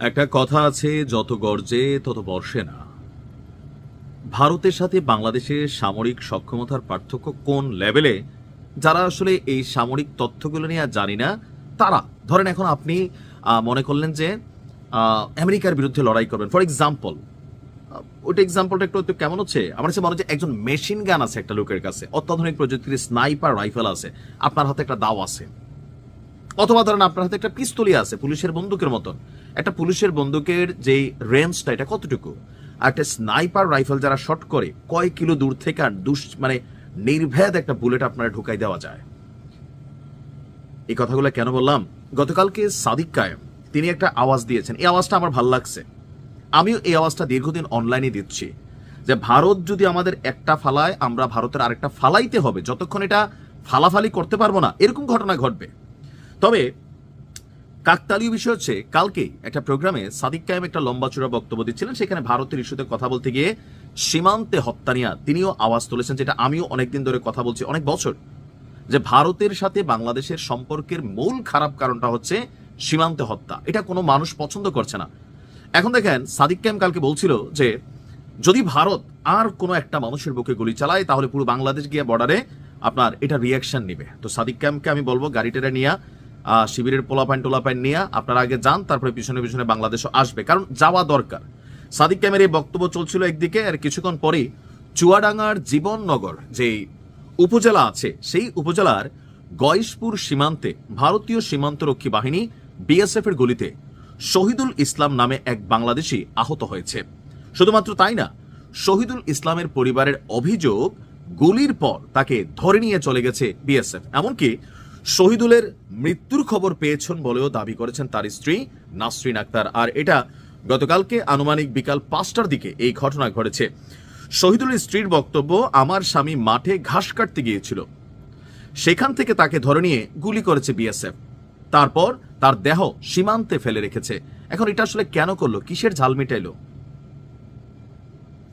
একটা কথা আছে, যত গর্জে তত বর্ষে না। ভারতের সাথে বাংলাদেশের সামরিক সক্ষমতার পার্থক্য কোন লেভেলে, যারা আসলে এই সামরিক তথ্যগুলো নিয়ে আর জানি না, তারা। ধরেন এখন আপনি মনে করলেন যে আমেরিকার বিরুদ্ধে লড়াই করবেন। ফর এক্সাম্পল ওইটা এক্সাম্পলটা একটু একটু কেমন হচ্ছে? আমার কাছে মনে হচ্ছে একজন মেশিন গান আছে একটা লোকের কাছে, অত্যাধুনিক প্রযুক্তির স্নাইপার রাইফেল আছে, আপনার হাতে একটা দাও আছে। অথবা ধরেন আপনার হাতে একটা পিস্তলি আছে, পুলিশের বন্দুকের মতন। একটা পুলিশের বন্দুকের যে রেঞ্জটা এটা কতটুকু? আর একটা স্নাইপার রাইফেল যারা শট করে, কয় কিলো দূর থেকে আর দুষ মানে নির্ভেদ একটা বুলেট আপনার ঢুকাই দেওয়া যায়। এই কথাগুলো কেন বললাম? গতকালকে সাদিক কায়েম। তিনি একটা আওয়াজ দিয়েছেন। এই আওয়াজটা আমার ভালো লাগছে। আমিও এই আওয়াজটা দীর্ঘদিন অনলাইনে দিচ্ছি যে ভারত যদি আমাদের একটা ফালায়, আমরা ভারতের আরেকটা ফালাইতে হবে। যতক্ষণ এটা ফালাফালি করতে পারব না, এরকম ঘটনা ঘটবে। তবে, কাকতালীয় বিষয় হচ্ছে, কালকেই একটা প্রোগ্রামে সাদিক কায়েম একটা লম্বা চূড়া বক্তব্য দিচ্ছিলেন। সেখানে ভারতের ইস্যুতে কথা বলতে গিয়ে সীমান্তে হত্যা নিয়ে তিনিও আওয়াজ তুলেছেন, যেটা আমিও অনেকদিন ধরে কথা বলছি, অনেক বছর। যে ভারতের সাথে বাংলাদেশের সম্পর্কের মূল খারাপ কারণটা হচ্ছে সীমান্তে হত্যা। এটা কোনো মানুষ পছন্দ করছে না। এখন দেখেন, সাদিক ক্যাম কালকে বলছিল যে, যদি ভারত আর কোনো একটা মানুষের বুকে গুলি চালায়, তাহলে পুরো বাংলাদেশ গিয়ে বর্ডারে আপনার এটা রিয়াকশন নিবে। তো সাদিক ক্যামকে আমি বলব গাড়িটা নিয়ে শিবিরের পোলাপাইন টোলাপাইন নিয়ে আপনারা আগে যান, তারপরে পিছনে পিছনে বাংলাদেশও আসবে। কারণ যাওয়া দরকার। সাদিক ক্যামের এই বক্তব্য চলছিল একদিকে আর কিছুক্ষণ পরেই চুয়াডাঙ্গার জীবননগর যে উপজেলা আছে, সেই উপজেলার গয়েশপুর সীমান্তে ভারতীয় সীমান্তরক্ষী বাহিনী বিএসএফ এর গুলিতে শহীদুল ইসলাম নামে এক বাংলাদেশি আহত হয়েছে। শুধুমাত্র তাই না, শহীদুল ইসলামের পরিবারের অভিযোগ, গুলির পর তাকে ধরে নিয়ে চলে গেছে বিএসএফ। এমনকি শহীদুলের মৃত্যুর খবর পেয়েছেন বলেও দাবি করেছেন তার স্ত্রী নাসরিন আক্তার। আর এটা গতকালকে আনুমানিক বিকাল পাঁচটার দিকে এই ঘটনা ঘটেছে। শহীদুলের স্ত্রীর বক্তব্য, আমার স্বামী মাঠে ঘাস কাটতে গিয়েছিল। সেখান থেকে তাকে ধরে নিয়ে গুলি করেছে বিএসএফ। তারপর তার দেহ সীমান্তে ফেলে রেখেছে। এখন এটা আসলে কেন করল? কিসের ঝাল মিটাইলো?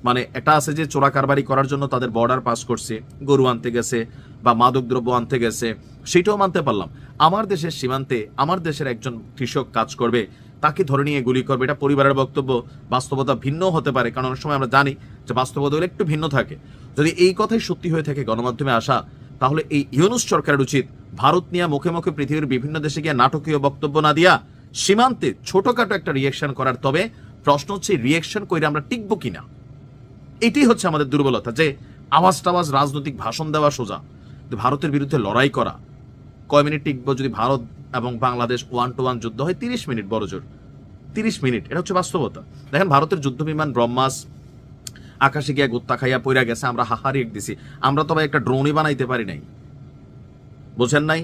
মানে এটা আছে যে চোরা কারবারি করার জন্য তাদের বর্ডার পাস করছে, গরু আনতে গেছে বা মাদক দ্রব্য আনতে গেছে, সেটাও মানতে পারলাম। আমার দেশের সীমান্তে আমার দেশের একজন কৃষক কাজ করবে, তাকে ধরে নিয়ে গুলি করবে, এটা পরিবারের বক্তব্য, বাস্তবতা ভিন্ন হতে পারে, কারণ অনেক সময় আমরা জানি যে বাস্তবতা একটু ভিন্ন থাকে। যদি এই কথাই সত্যি হয়ে থাকে গণমাধ্যমে আসা, তাহলে এই ইউনুস সরকারের উচিত ভারত নিয়ে মুখে মুখে পৃথিবীর বিভিন্ন দেশে গিয়ে নাটকীয় বক্তব্য না দিয়া, সীমান্তে ছোটখাটো একটা রিয়েকশন করার। তবে প্রশ্ন হচ্ছে রিয়েকশন করে আমরা টিকবো কিনা? এটাই হচ্ছে আমাদের দুর্বলতা, যে আওয়াজ টাওয়াজ রাজনৈতিক ভাষণ দেওয়া সোজা ভারতের বিরুদ্ধে লড়াই করা। কয় মিনিট টিকবো যদি ভারত এবং বাংলাদেশ ওয়ান টু ওয়ান যুদ্ধ হয়? তিরিশ মিনিট, বড় জোর। তিরিশ মিনিট, এটা হচ্ছে বাস্তবতা। দেখেন, ভারতের যুদ্ধ বিমান ব্রহ্মাস আকাশে গিয়া গুত্তা খাইয়া পইরা গেছে, আমরা হাহারি দিছি। আমরা তবে একটা ড্রোনই বানাইতে পারি নাই। বোঝেন নাই?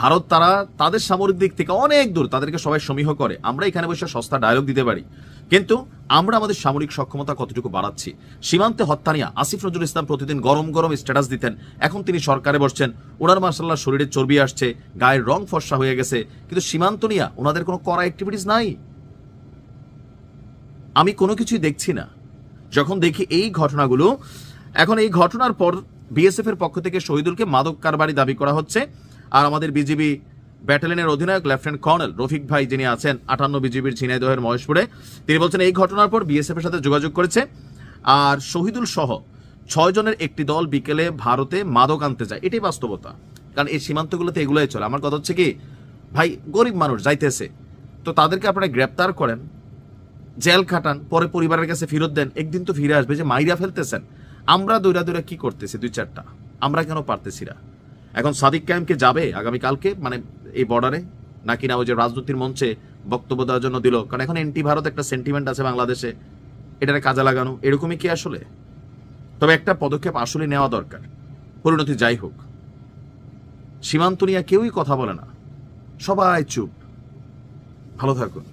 ভারত তারা তাদের সামরিক দিক থেকে অনেক দূর, তাদেরকে সবাই সমীহ করে। আমরা এখানে বসে সস্তা ডায়লগ দিতে পারি। কিন্তু আমরা আমাদের সামরিক সক্ষমতা কতটুকু বাড়াচ্ছি? সীমান্তে হত্যা নিয়ে আসিফ নজরুল ইসলাম প্রতিদিন গরম গরম স্ট্যাটাস দিতেন। এখন তিনি সরকারে বসছেন। ওনার মার্শাল্লাহ শরীরে চর্বি আসছে, গায়ের রং ফর্সা হয়ে গেছে। কিন্তু সীমান্ত নিয়ে ওনাদের কোনো করা অ্যাক্টিভিটিস নাই। আমি কোনো কিছুই দেখছি না। যখন দেখি এই ঘটনাগুলো, এখন এই ঘটনার পর বিএসএফ এর পক্ষ থেকে শহীদুলকে মাদক কারবারি দাবি করা হচ্ছে। আর আমাদের বিজিবি ব্যাটালিয়নের অধিনায়ক লেফটেন্যান্ট কর্নেল রফিক ভাই যিনি আছেন, আটান্ন বিজিবির ঝিনাইদহের মহেশপুরে, তিনি বলছেন, এই ঘটনার পর বিএসএফ এর সাথে যোগাযোগ করেছে। আর শহীদুল সহ ছয় জনের একটি দল বিকেলে ভারতে মাদক আনতে যায়। এটাই বাস্তবতা। কারণ এই সীমান্তগুলোতে এগুলোই চলে। আমার কথা হচ্ছে কি, ভাই, গরিব মানুষ যাইতেছে, তো তাদেরকে আপনারা গ্রেপ্তার করেন, জেল খাটান, পরে পরিবারের কাছে ফেরত দেন, একদিন তো ফিরে আসবে যে মাইরা ফেলতেছেন। আমরা দৈরা দৈরা কি করতেছি দুই চারটা? আমরা কেন পারতেছি না? এখন সাদিক কায়েমকে যাবে আগামী কালকে মানে এই বর্ডারে নাকি না ওই যে রাজনীতির মঞ্চে বক্তব্য দেওয়ার জন্য দিল? কারণ এখন এন্টি ভারত একটা সেন্টিমেন্ট আছে বাংলাদেশে। এটারে কাজে লাগানো। এরকমই কি আসলে? তবে একটা পদক্ষেপ আসলে নেওয়া দরকার। পরিণতি যাই হোক। সীমান্ত নিয়ে কেউই কথা বলে না। সবাই চুপ। ভালো থাকুন।